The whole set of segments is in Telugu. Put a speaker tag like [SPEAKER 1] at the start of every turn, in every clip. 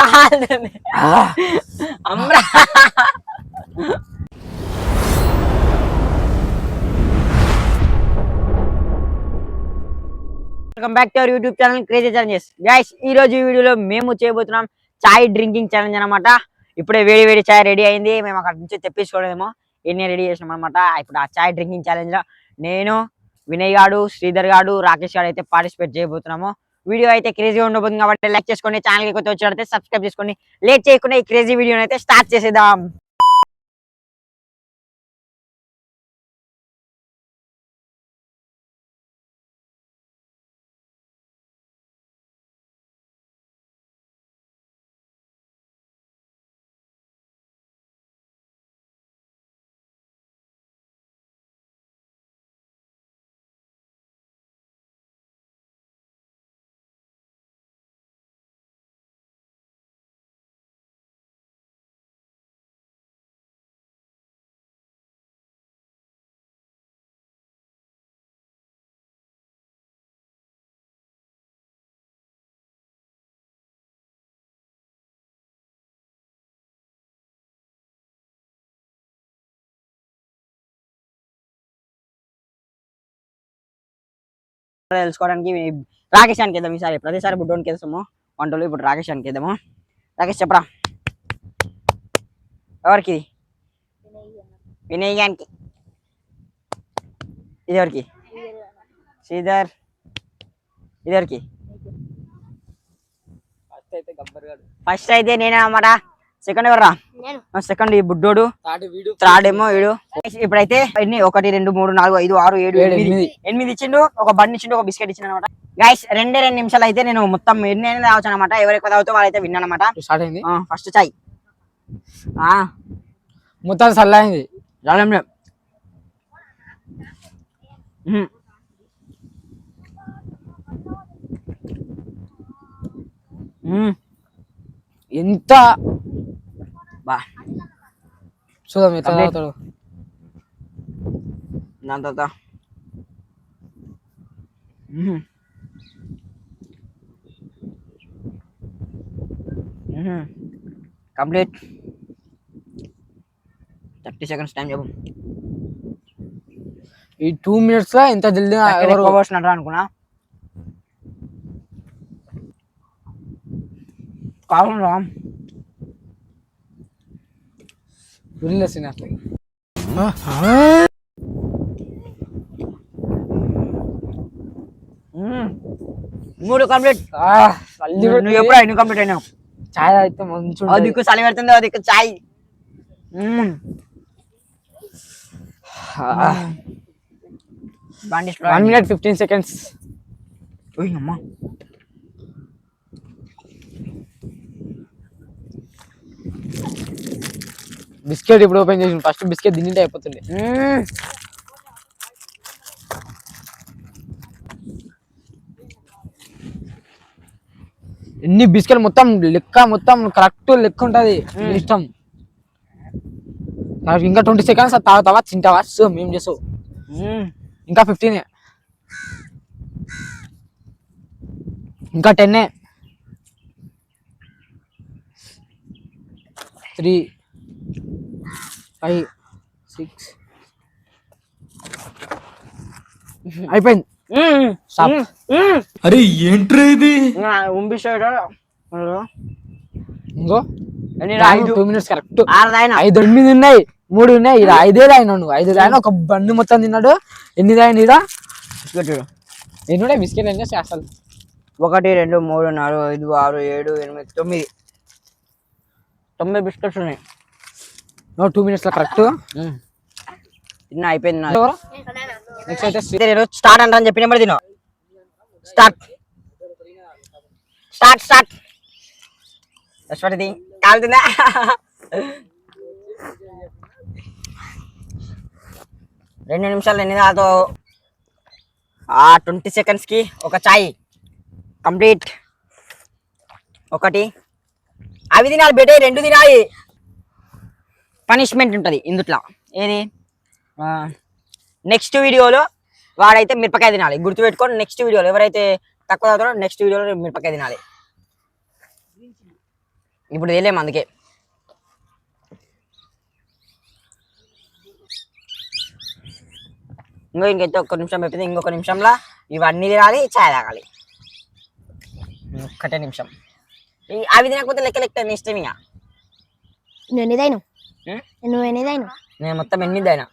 [SPEAKER 1] కాదు అమ్రా welcome back to our YouTube channel crazy challenges guys ఈ రోజు ఈ వీడియోలో మేము చేయబోతున్నాం చాయ్ డ్రింకింగ్ ఛాలెంజ్ అనమాట ఇప్పుడే వేడి వేడి చాయ్ రెడీ అయింది. మేము అక్కడ నుంచి తెప్పించుకోలేదేమో. ఎన్ని రెడీ చేసినాం అనమాట ఇప్పుడు ఆ చాయ్ డ్రింకింగ్ ఛాలెంజ్లో నేను వినయ్ గాడు శ్రీధర్ గాడు రాకేష్ గాడు అయితే పార్టిసిపేట్ చేయబోతున్నాము. వీడియో అయితే క్రేజీగా ఉండబోతుంది కాబట్టి లైక్ చేసుకోండి ఛానల్కి కొత్త వచ్చినట్లయితే సబ్స్క్రైబ్ చేసుకోండి లేట్ చేయకుండా ఈ క్రేజీ వీడియోని అయితే స్టార్ట్ చేసేద్దాం. తెలుసుకోవడానికి రాకేష్ అని ఇద్దాం ఈసారి. ప్రతిసారి బుడ్డోనికి వేస్తాము వంటలు ఇప్పుడు రాకేష్ అని ఇద్దాము రాకేష్ చెప్పరా? ఎవరికి ఇది? వినయ్ గానికి ఇది ఎవరికి? శ్రీధర్ ఇది ఎవరికి
[SPEAKER 2] ఫస్ట్ అయితే
[SPEAKER 1] నేనే అన్నమాట. సెకండ్ ఎవర్రా? సెకండ్ ఈ బుడ్డోడు. థర్డ్ ఏమో ఏడు ఇప్పుడైతే ఎన్ని? ఒకటి రెండు మూడు నాలుగు ఐదు ఆరు ఏడు
[SPEAKER 2] ఏడు,
[SPEAKER 1] ఎనిమిది.
[SPEAKER 2] ఎనిమిది.
[SPEAKER 1] ఇచ్చిండు ఒక బండి ఇచ్చిండు ఒక బిస్కెట్ ఇచ్చిండు అనమాట గైస్ రెండే రెండు నిమిషాలు అయితే నేను మొత్తం ఎన్ని అయినా తాగొచ్చు అనమాట ఎవరు ఎక్కువ తాగుతూ వాళ్ళైతే విన్నాను అనమాట
[SPEAKER 2] స్టార్ట్ అయింది?
[SPEAKER 1] ఫస్ట్ చాయ్.
[SPEAKER 2] మొత్తం చల్లైంది.
[SPEAKER 1] మ్మ్.
[SPEAKER 2] ఎంత
[SPEAKER 1] బా
[SPEAKER 2] చూద్దాం ఎట్లా. తాగుతాడు
[SPEAKER 1] దాని తర్వాత. కంప్లీట్ థర్టీ సెకండ్స్ టైం చెప్పు
[SPEAKER 2] ఈ టూ మినిట్స్లో ఎంత జల్దీ ఎవరు
[SPEAKER 1] పోసినట్టు అనుకున్నా కాకుండా
[SPEAKER 2] వదిలేసిన అట్లా.
[SPEAKER 1] మూడు కంప్లీట్. నువ్వు ఎప్పుడు ఐదు కంప్లీట్ అయినావు?
[SPEAKER 2] చాయ్ అయితే మంచి
[SPEAKER 1] అది దిక్కు చలి పెడుతుంది అది దిక్కు చాయ్
[SPEAKER 2] వన్ మినిట్ ఫిఫ్టీన్ సెకండ్స్
[SPEAKER 1] అమ్మా.
[SPEAKER 2] బిస్కెట్ ఇప్పుడు ఓపెన్ చేసి ఫస్ట్ బిస్కెట్ తింటే అయిపోతుంది. ఎన్ని బిస్కెట్ మొత్తం లెక్క మొత్తం కరెక్ట్ లెక్క ఉంటది. ఇష్టం. నాకు ఇంకా ట్వంటీ సెకండ్స్ తాగుతావా తింటావా? సో మేము. చేసావు ఇంకా ఫిఫ్టీన్. ఇంకా టెన్ త్రీ. ఫైవ్ సిక్స్ అయిపోయింది.
[SPEAKER 3] అరే ఏంట్రా ఇది?
[SPEAKER 1] ఉంపిస్తాడు
[SPEAKER 2] ఇంకో.
[SPEAKER 1] ఎన్ని
[SPEAKER 2] టూ మినిట్స్ కరెక్ట్ ఐదు ఎనిమిది ఉన్నాయి. మూడు ఉన్నాయి. ఇక్కడ ఐదే ఆయన నువ్వు ఐదు ఆయన ఒక బండి మొత్తం తిన్నాడు. ఎన్ని ఆయన ఇక్కడ ఎన్ని బిస్కెట్ చేస్తే అసలు.
[SPEAKER 1] ఒకటి రెండు మూడు నాలుగు ఐదు ఆరు ఏడు ఎనిమిది తొమ్మిది. తొమ్మిది బిస్కెట్స్ ఉన్నాయి.
[SPEAKER 2] టూ మినిట్స్లో కరెక్ట్
[SPEAKER 1] తిన్నా అయిపోయింది
[SPEAKER 2] నెక్స్ట్ అయితే
[SPEAKER 1] స్టార్ట్ అంటారని చెప్పినప్పుడు తిను. స్టార్ట్ స్టార్ట్ స్టార్ట్ యశ్వతిది కాలుతుందా రెండు నిమిషాలు ఎన్ని దాతో ఆ ట్వంటీ సెకండ్స్కి ఒక చాయ్. కంప్లీట్ ఒకటి. అవి తినాలి బెటే రెండు తినాలి. పనిష్మెంట్ ఉంటుంది ఇందుట్లో. ఏది? నెక్స్ట్ వీడియోలో వాడైతే మిరపకాయ తినాలి. గుర్తుపెట్టుకోండి నెక్స్ట్ వీడియోలో ఎవరైతే తక్కువ తాగుతారో నెక్స్ట్ వీడియోలో మిరపకాయ తినాలి. ఇప్పుడు తెలియము అందుకే. ఇంకో ఇంకైతే ఒక్క నిమిషం పెట్టింది ఇంకొక నిమిషంలో ఇవన్నీ తినాలి చాయ్ తాగాలి. ఒక్కటే నిమిషం. అవి తినకపోతే లెక్క లెక్క నీ ఇష్టం ఇక.
[SPEAKER 4] నేను
[SPEAKER 1] ఇదైనా
[SPEAKER 4] నువ్వు ఎన్నిదైనా
[SPEAKER 1] నేను మొత్తం ఎనిమిది అయినా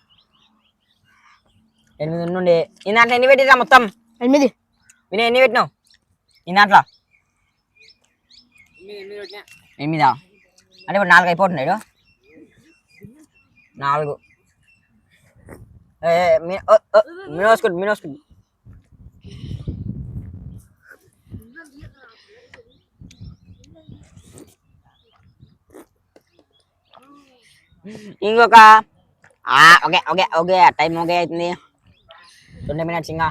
[SPEAKER 1] ఎనిమిది నుండి ఈ దాంట్లో ఎన్ని పెట్టిరా మొత్తం?
[SPEAKER 4] ఎనిమిది.
[SPEAKER 1] వినయ్ ఎన్ని పెట్టినావు? ఈ దాంట్లో? ఎనిమిదా అంటే ఇప్పుడు నాలుగు అయిపోతున్నాడు నాలుగు. ఏ, మీ- ఓ, ఓ, మినోస్కుడ్ మినోస్కుడ్ ఇంకొక. Okay okay okay time okay అవుతుంది. ట్వంటీ మినిట్స్ ఇంకా.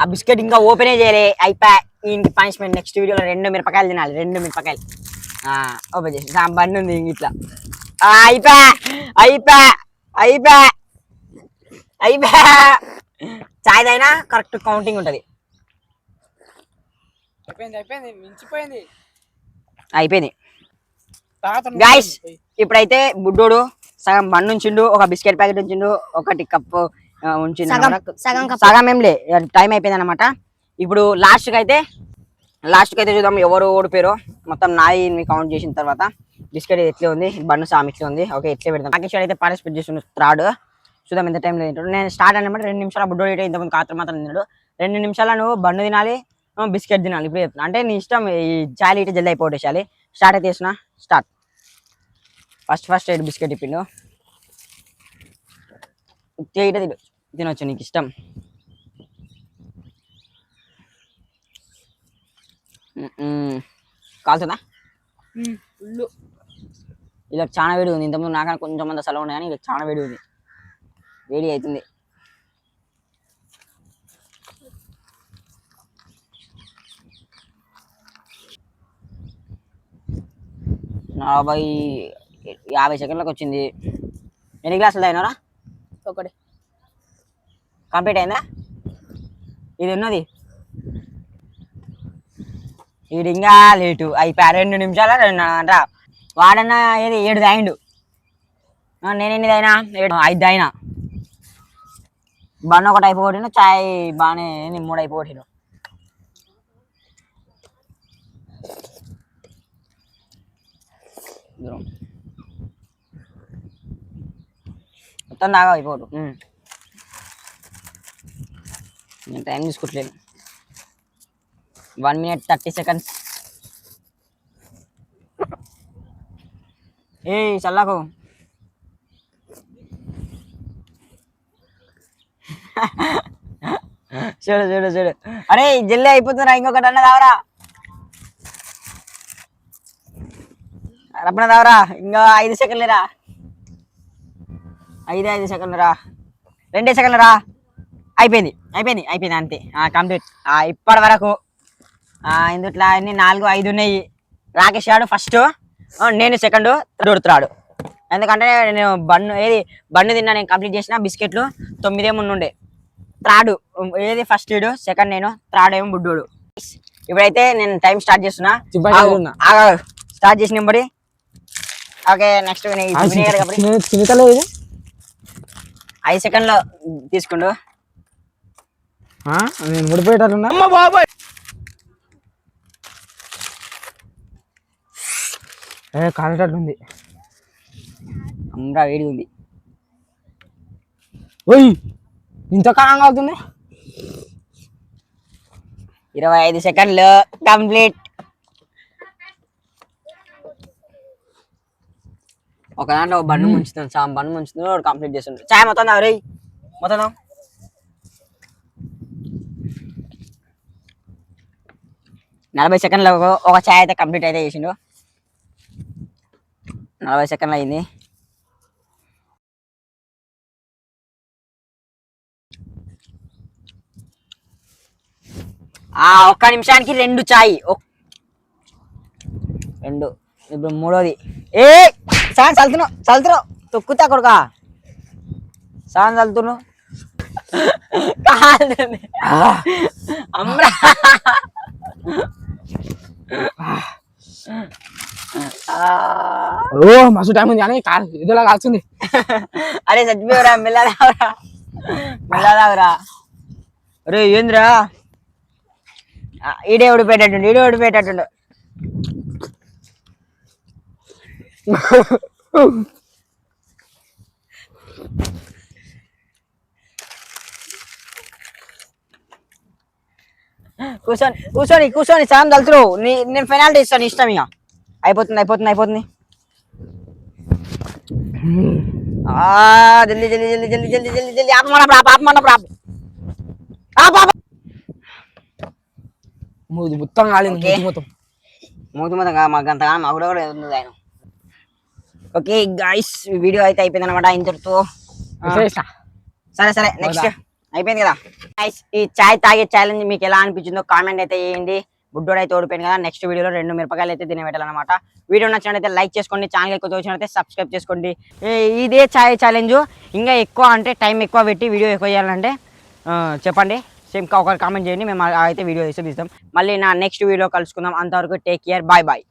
[SPEAKER 1] ఆ బిస్కెట్ ఇంకా ఓపెనే చేయలే. అయిపోయా. ఇంటి పనిష్మెంట్ నెక్స్ట్ వీడియోలో రెండు మిరపకాయలు తినాలి. రెండు మిరపకాయలు. ఓపెన్ చేసి. ఆ బండి ఉంది ఇంక ఇట్లా. అయిపోయా. అయిపోయా. అయిపోయా. అయిపోయా. చాయ్ అయినా కరెక్ట్ కౌంటింగ్ ఉంటుంది.
[SPEAKER 2] అయిపోయింది అయిపోయింది. మించిపోయింది.
[SPEAKER 1] అయిపోయింది. గాయస్ ఇప్పుడైతే బుడ్డోడు సగం బండి ఉంచిండు ఒక బిస్కెట్ ప్యాకెట్ ఉంచిండు ఒకటి కప్పు ఉంచిండు
[SPEAKER 4] సగం. సగం
[SPEAKER 1] ఏం లే టైం అయిపోయింది అనమాట ఇప్పుడు లాస్ట్కి అయితే లాస్ట్కి అయితే చూద్దాం ఎవరు ఓడిపోయారో. మొత్తం నాయి కౌంట్ చేసిన తర్వాత బిస్కెట్ ఎట్లే ఉంది బండు సామ్ ఇట్లే ఉంది ఓకే ఎట్లే పెడతాం రాకేష్ అయితే పార్టిసిపేట్ చేస్తుండు త్రాడ్. చూద్దాం ఎంత టైంలో తింటాడు నేను స్టార్ట్ అనమాట రెండు నిమిషాలు బుడ్డోడు అయితే ఇంతకుముందు కాత్ర మాత్రం తిన్నాడు. రెండు నిమిషాలు నువ్వు బండు తినాలి బిస్కెట్ తినాలి. ఇప్పుడు చెప్తున్నా. అంటే నీ ఇష్టం ఈ చాలి ఇటు జల్ది అయిపోవటేసాలి స్టార్ట్ అయితే చేసిన start. First first eight biscuit ఇప్పిండు ఇట తిను తినొచ్చు నీకు ఇష్టం. కాలుతుందా? ఇలా చాలా వేడి ఉంది. ఇంతకుముందు నాకన్నా కొంచెం మంది అసలు ఉన్నాయి కానీ ఇలా చాలా వేడి ఉంది. వేడి అవుతుంది. నలభై యాభై సెకండ్లకు వచ్చింది. ఎన్ని గ్లాసులు తాగినారా
[SPEAKER 4] ఒకటి.
[SPEAKER 1] కంప్లీట్ అయిందా? ఇది ఉన్నది? ఇది ఇంకా లేటు. అయిపోయా రెండు నిమిషాలు? రెండు అంట. వాడన్నా ఏది? ఏడు తాగిండు. ఆ, నేను ఎన్ని తాగినా? ఏడు ఐదు తాగినా. బన్ ఒకటి అయిపోగొట్టిన చాయ్ బాగానే మూడు అయిపోగొట్టిను దూరం. మొత్తం దాగా అయిపోడు నేను టైం తీసుకోవట్లేదు వన్ మినిట్ థర్టీ సెకండ్స్ ఏ చల్లాకు. చూడు చూడు చూడు. అరే జల్లి అయిపోతుందిరా ఇంకొకటి అన్న దావరా. రప్పన దావరా ఇంకా ఐదు సెకండ్లేరా. ఐదు ఐదు సెకండ్లు రెండే సెకండ్లు రా. అయిపోయింది. అయిపోయింది. అయిపోయింది అంతే. కంప్లీట్. ఇప్పటి వరకు ఆ, ఇందుట్లో అన్ని నాలుగు ఐదు ఉన్నాయి. రాకేష్ గాడు ఫస్ట్. నేను సెకండ్. దొరుకుతున్నాడు ఎందుకంటే నేను బండు ఏది బండు తిన్నా నేను కంప్లీట్ చేసిన బిస్కెట్లు తొమ్మిదేమో ఉండే. త్రాడు. ఏది ఫస్ట్ వీడు సెకండ్ నేను. థర్డ్ ఏమో బుడ్డోడు. ఇప్పుడైతే నేను టైం స్టార్ట్ చేస్తున్నా. స్టార్ట్ చేసిన ఓకే నెక్స్ట్ వినేయర్ కాబట్టి
[SPEAKER 2] చిన్నతలేదు ఇది
[SPEAKER 1] ఐదు సెకండ్లో తీసుకుండు.
[SPEAKER 2] ఆ, నేను ముడిపోయేటట్టున్నా? ఏ కాలేటట్టుంది
[SPEAKER 1] అమ్మరా వేడి ఉంది.
[SPEAKER 2] ఓయ్! ఇంత కాలంగా అవుతుంది?
[SPEAKER 1] ఇరవై ఐదు సెకండ్లు కంప్లీట్. ఒక దాంట్లో ఒక బండి ముంచుతుంది సా బండి ముంచుతుంది వాడు కంప్లీట్ చేస్తుండ్రు చాయ్ మొత్తం తాగు రేయ్. మొత్తం. నలభై సెకండ్లు ఒక చాయ్ అయితే కంప్లీట్ అయితే చేసిండు. నలభై సెకండ్లు అయింది. ఆ ఒక్క నిమిషానికి రెండు చాయ్. ఒక్- రెండు. ఇప్పుడు మూడోది. ఏ సాన్ చల్తున్నావు చల్తున్నావు తొక్కుతా కొడుకా. సాన్ చల్తున్నావు కాదండి అమ్రా.
[SPEAKER 2] మస్తు టైం ఉంది కానీ ఇదిలా కాల్చింది.
[SPEAKER 1] అరే చచ్చిపోయారా మెల్లదావరా. మెల్లదావరా. రే ఏంద్రా? ఈడే ఓడిపోయేటట్టుండు ఈడే ఓడిపోయేటట్టుండు. కూర్చొని కూర్చొని కూర్చొని సగం తలుతురు నీ నేను పెనాల్టీ ఇస్తాను ఇష్టం ఇక అయిపోతుంది అయిపోతుంది అయిపోతుంది ఆ జల్దీ జల్దీ జల్దీ జల్దీ జల్దీ జల్దీ జల్దీ ఆపమన్న ప్రాప్ ఆపమన్న ప్రాప్ ఆప్ ఆప్
[SPEAKER 2] మూడు మొత్తం కాలింది
[SPEAKER 1] ఓకే.
[SPEAKER 2] మూతి మొత్తం
[SPEAKER 1] మూతి మొత్తం కాదు మాకు అంతగా మాకు కూడా కూడా ఉంది ఆయన ఓకే గాయస్ వీడియో అయితే అయిపోయింది అనమాట ఇంతటితో? సరే సరే నెక్స్ట్? అయిపోయింది కదా. గైస్ ఈ చాయ్ తాగే ఛాలెంజ్ మీకు ఎలా అనిపించిందో కామెంట్ అయితే చేయండి. బుడ్డోడు అయితే ఓడిపోయింది కదా నెక్స్ట్ వీడియోలో రెండు మిరపకాయలు అయితే తినబెట్టాలన్నమాట వీడియో నచ్చినట్లయితే లైక్ చేసుకోండి ఛానల్ ఎక్కువ వచ్చినట్లయితే సబ్స్క్రైబ్ చేసుకోండి. ఇదే చాయ్ ఛాలెంజ్ ఇంకా ఎక్కువ అంటే టైం ఎక్కువ పెట్టి వీడియో ఎక్కువ చేయాలంటే చెప్పండి. సేమ్ ఒకరు కామెంట్ చేయండి మేము అయితే వీడియో తీస్తాం. మళ్ళీ నా నెక్స్ట్ వీడియో కలుసుకుందాం. అంతవరకు టేక్ కేర్ బాయ్ బాయ్